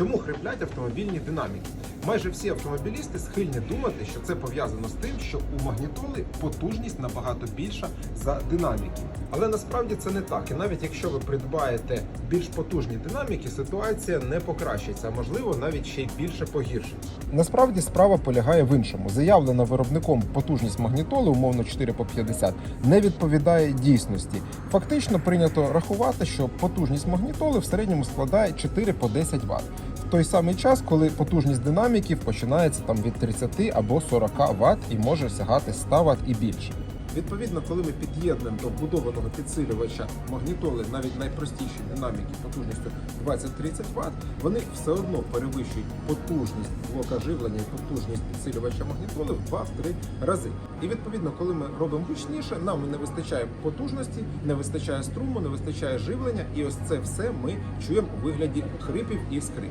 Чому хриплять автомобільні динаміки? Майже всі автомобілісти схильні думати, що це пов'язано з тим, що у магнітоли потужність набагато більша за динаміки. Але насправді це не так. І навіть якщо ви придбаєте більш потужні динаміки, ситуація не покращиться, а можливо навіть ще й більше погіршиться. Насправді справа полягає в іншому. Заявлена виробником потужність магнітоли, умовно 4 по 50, не відповідає дійсності. Фактично прийнято рахувати, що потужність магнітоли в середньому складає 4 по 10 Вт. Той самий час, коли потужність динаміків починається там від 30 або 40 Вт і може сягати 100 Вт і більше. Відповідно, коли ми під'єднуємо до вбудованого підсилювача магнітоли навіть найпростіші динаміки потужністю 20-30 Вт, вони все одно перевищують потужність блока живлення і потужність підсилювача магнітоли в 2-3 рази. І відповідно, коли ми робимо гучніше, нам не вистачає потужності, не вистачає струму, не вистачає живлення, і ось це все ми чуємо у вигляді хрипів і скрипів.